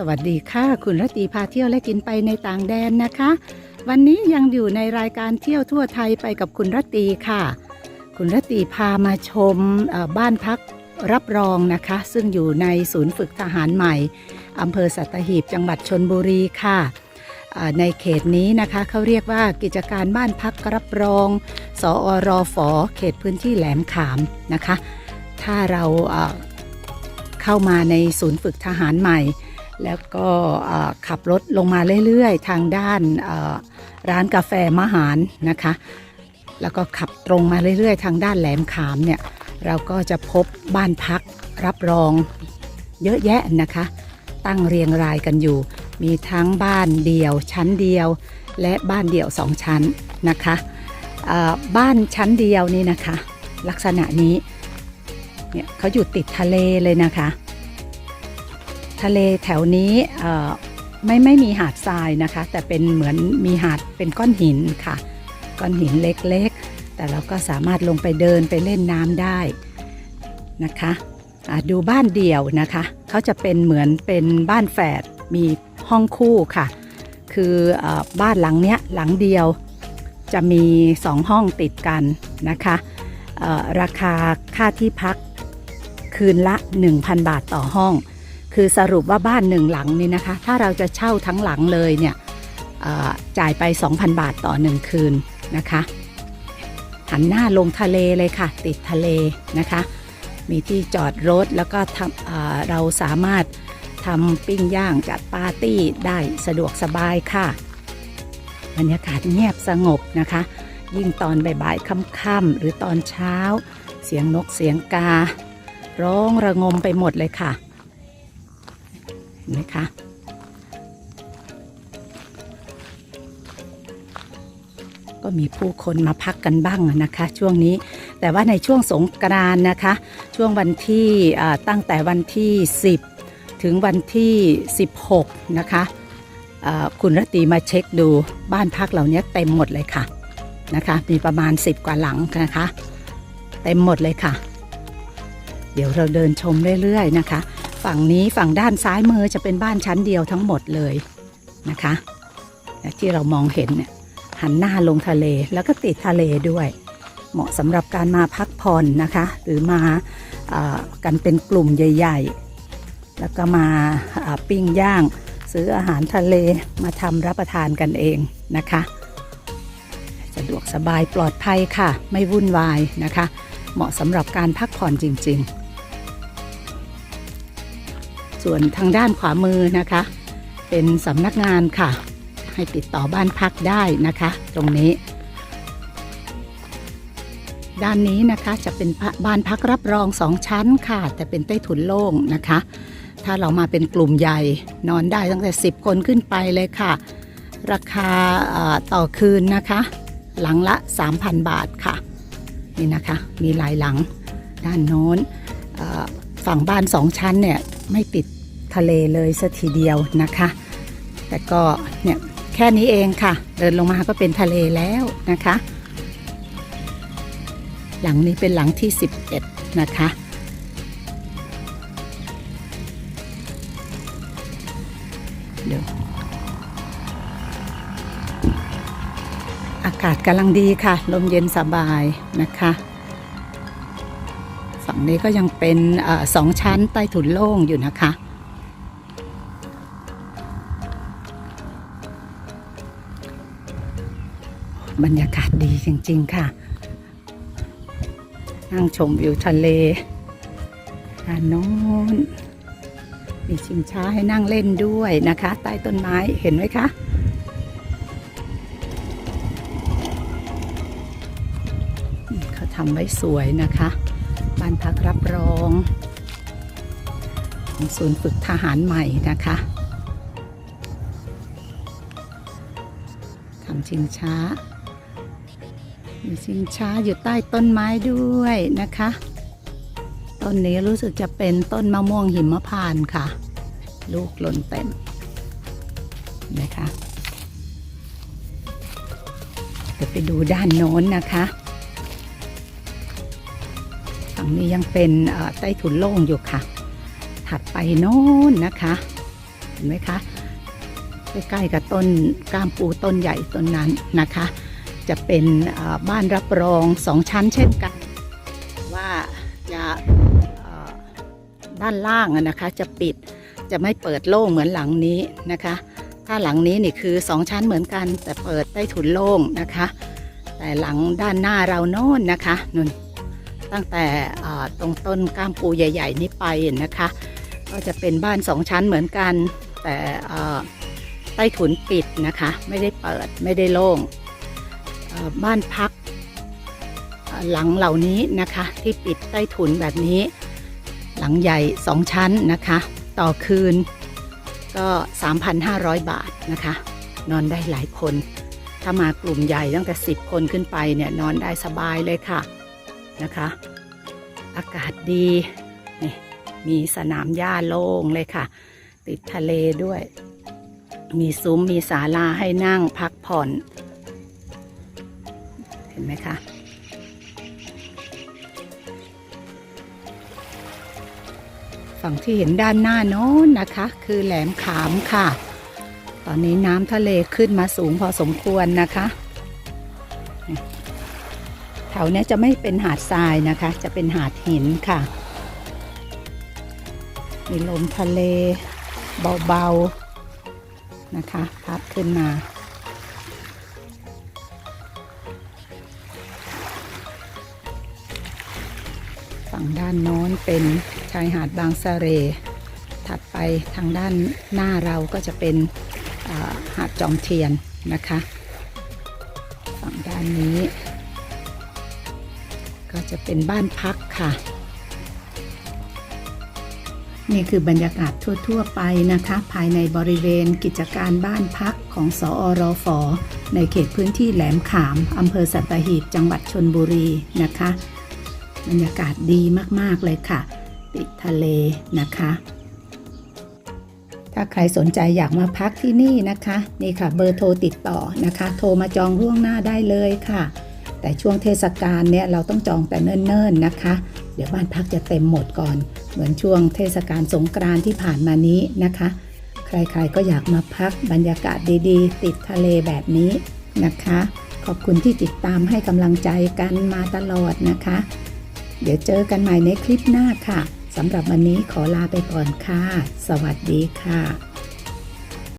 สวัสดีค่ะ คุณรตีพาเที่ยวและกินไปในต่างแดนนะคะ วันนี้ยังอยู่ในรายการเที่ยวทั่วไทยไปกับคุณรตีค่ะ คุณรตีพามาชมบ้านพักรับรองนะคะ ซึ่งอยู่ในศูนย์ฝึกทหารใหม่อำเภอสัตหีบจังหวัดชนบุรีค่ะในเขตนี้นะคะเขาเรียกว่ากิจการบ้านพักรับรอง สอรอฝอเขตพื้นที่แหลมขามนะคะ ถ้าเราเข้ามาในศูนย์ฝึกทหารใหม่ แล้วก็ขับรถลงมาเรื่อยๆ ทางด้านร้านกาแฟมหารนะคะ แล้วก็ขับตรงมาเรื่อยๆ ทางด้านแหลมขามเนี่ยเราก็จะพบบ้านพักรับรองเยอะแยะนะคะ ตั้งเรียงรายกันอยู่ มีทั้งบ้านเดี่ยวชั้นเดียว และบ้านเดี่ยวสองชั้นนะคะบ้านชั้นเดียวนี่นะคะ ลักษณะนี้เนี่ยเขาอยู่ติดทะเลเลยนะคะ ทะเลแถวนี้ไม่ไม่มีหาดทรายนะคะ แต่เป็นเหมือนมีหาดเป็นก้อนหินค่ะ ก้อนหินเล็กๆ แต่เราก็สามารถลงไปเดินไปเล่นน้ำได้นะคะะดูบ้านเดี่ยวนะคะเขาจะเป็นเหมือนเป็นบ้านแฝดมีห้องคู่ค่ะ คืออบ้านหลังเนี้ยหลังเดียวจะมีสองห้องติดกันนะคะราคาค่าที่พักคืนละ 1,000 บาทต่อห้อง คือสรุปว่าบ้านหนึ่งหลังนี่นะคะ ถ้าเราจะเช่าทั้งหลังเลยเนี่ยจ่ายไป 2,000 บาทต่อหนึ่งคืนนะคะ หันหน้าลงทะเลเลยค่ะ ติดทะเลนะคะ มีที่จอดรถแล้วก็เราสามารถทำปิ้งย่างจัดปาร์ตี้ได้สะดวกสบายค่ะ บรรยากาศเงียบสงบนะคะ ยิ่งตอนบ่ายๆค่ำๆหรือตอนเช้า เสียงนกเสียงกา ร้องระงมไปหมดเลยค่ะ นไหมคะก็มีผู้คนมาพักกันบ้างนะคะ ช่วงนี้แต่ว่าในช่วงสงกรานต์นะคะ ช่วงวันที่ตั้งแต่วันที่ 10 ถึงวันที่ 16 นะคะคุณรตีมาเช็คดูบ้านพักเหล่านี้เต็มหมดเลยค่ะนะคะ มีประมาณ 10 กว่าหลังนะคะ เต็มหมดเลยค่ะ เดี๋ยวเราเดินชมเรื่อยๆนะคะ ฝั่งนี้ฝั่งด้านซ้ายมือจะเป็นบ้านชั้นเดียวทั้งหมดเลยนะคะและที่เรามองเห็นเนี่ยหันหน้าลงทะเลแล้วก็ติดทะเลด้วย เหมาะสำหรับการมาพักผ่อนนะคะ หรือมาอกันเป็นกลุ่มใหญ่ ๆ แล้วก็มาปิ้งย่าง ซื้ออาหารทะเลมาทำรับประทานกันเองนะคะสะดวกสบายปลอดภัยค่ะ ไม่วุ่นวายนะคะ เหมาะสำหรับการพักผ่อนจริง ๆ ส่วนทางด้านขวามือนะคะ เป็นสำนักงานค่ะ ให้ติดต่อบ้านพักได้นะคะ ตรงนี้ ด้านนี้นะคะจะเป็นบ้านพักรับรองสองชั้นค่ะ แต่เป็นใต้ถุนโล่งนะคะ ถ้าเรามาเป็นกลุ่มใหญ่นอนได้ตั้งแต่ 10 คนขึ้นไปเลยค่ะ ราคาต่อคืนนะคะ หลังละ 3,000 บาทค่ะ นี่นะคะ มีหลายหลังด้านโน้นฝั่งบ้านสองชั้นเนี่ยไม่ติด ทะเลเลยสัทีเดียวนะคะ แต่ก็เนี่ยแค่นี้เองค่ะ เดินลงมาก็เป็นทะเลแล้วนะคะ หลังนี้เป็นหลังที่ 11 นะคะเดี๋ยวอากาศกำลังดีค่ะ ลมเย็นสบายนะคะ ฝั่งนี้ก็ยังเป็นอสองชั้นใต้ถุนโล่งอยู่นะคะ บรรยากาศดีจริง ๆ ค่ะ นั่งชมวิวทะเลด้านโน้นมีชิงช้าให้นั่งเล่นด้วยนะคะ ใต้ต้นไม้เห็นไหมคะเขาทำไว้สวยนะคะบ้านพักรับรองของศูนย์ฝึกทหารใหม่นะคะทำชิงช้า มีชิงช้าอยู่ใต้ต้นไม้ด้วยนะคะ ต้นนี้รู้สึกจะเป็นต้นมะม่วงหิมพานต์ค่ะ ลูกหล่นเต็มนะคะเดี๋ยวไปดูด้านโน้นนะคะฝั่งนี้ยังเป็นใต้ถุนโล่งอยู่ค่ะ ถัดไปโน้นนะคะเห็นไหมคะใกล้ๆกับต้นก้ามปูต้นใหญ่ต้นนั้นนะคะ จะเป็นบ้านรับรองสองชั้นเช่นกัน ว่าจะด้านล่างนะคะจะปิดจะไม่เปิดโล่งเหมือนหลังนี้นะคะ ถ้าหลังนี้นี่คือสองชั้นเหมือนกัน แต่เปิดใต้ถุนโล่งนะคะ แต่หลังด้านหน้าเราโน่นนะคะนุ่นตั้งแต่ตรงต้นก้ามปูใหญ่ ๆ นี้ไปนะคะ ก็จะเป็นบ้านสองชั้นเหมือนกัน แต่ใต้ถุนปิดนะคะ ไม่ได้เปิดไม่ได้โล่ง บ้านพักหลังเหล่านี้นะคะที่ปิดใต้ถุนแบบนี้ หลังใหญ่สองชั้นนะคะ ต่อคืนก็ 3,500 บาทนะคะ นอนได้หลายคน ถ้ามากลุ่มใหญ่ตั้งแต่ 10 คนขึ้นไปเนี่ยนอนได้สบายเลยค่ะนะคะ อากาศดีนี่มีสนามหญ้าโล่งเลยค่ะ ติดทะเลด้วย มีซุ้มมีศาลาให้นั่งพักผ่อน ห็นไหมคะฝั่งที่เห็นด้านหน้าโน้นนะคะ คือแหลมขามค่ะ ตอนนี้น้ำทะเลขึ้นมาสูงพอสมควรนะคะแถวเนี้ยจะไม่เป็นหาดทรายนะคะ จะเป็นหาดหินค่ะ มีลมทะเลเบาๆนะคะ พัดขึ้นมา ฝั่งด้านโน้นเป็นชายหาดบางสะเร ถัดไปทางด้านหน้าเราก็จะเป็นหาดจอมเทียนนะคะ ฝั่งด้านนี้ ก็จะเป็นบ้านพักค่ะ นี่คือบรรยากาศทั่ว ๆ ไปนะคะ ภายในบริเวณกิจการบ้านพักของสอรฟในเขตพื้นที่แหลมขามอำเภอสัตหีบจังหวัดชนบุรีนะคะ บรรยากาศดีมากๆเลยค่ะ ติดทะเลนะคะ ถ้าใครสนใจอยากมาพักที่นี่นะคะ นี่ค่ะเบอร์โทรติดต่อนะคะ โทรมาจองล่วงหน้าได้เลยค่ะ แต่ช่วงเทศกาลเนี่ยเราต้องจองแต่เนิ่นๆนะคะ เดี๋ยวบ้านพักจะเต็มหมดก่อน เหมือนช่วงเทศกาลสงกรานที่ผ่านมานี้นะคะ ใครๆก็อยากมาพักบรรยากาศดีๆ ติดทะเลแบบนี้นะคะขอบคุณที่ติดตามให้กำลังใจกันมาตลอดนะคะ เดี๋ยวเจอกันใหม่ในคลิปหน้าค่ะสำหรับวันนี้ขอลาไปก่อนค่ะ สวัสดีค่ะ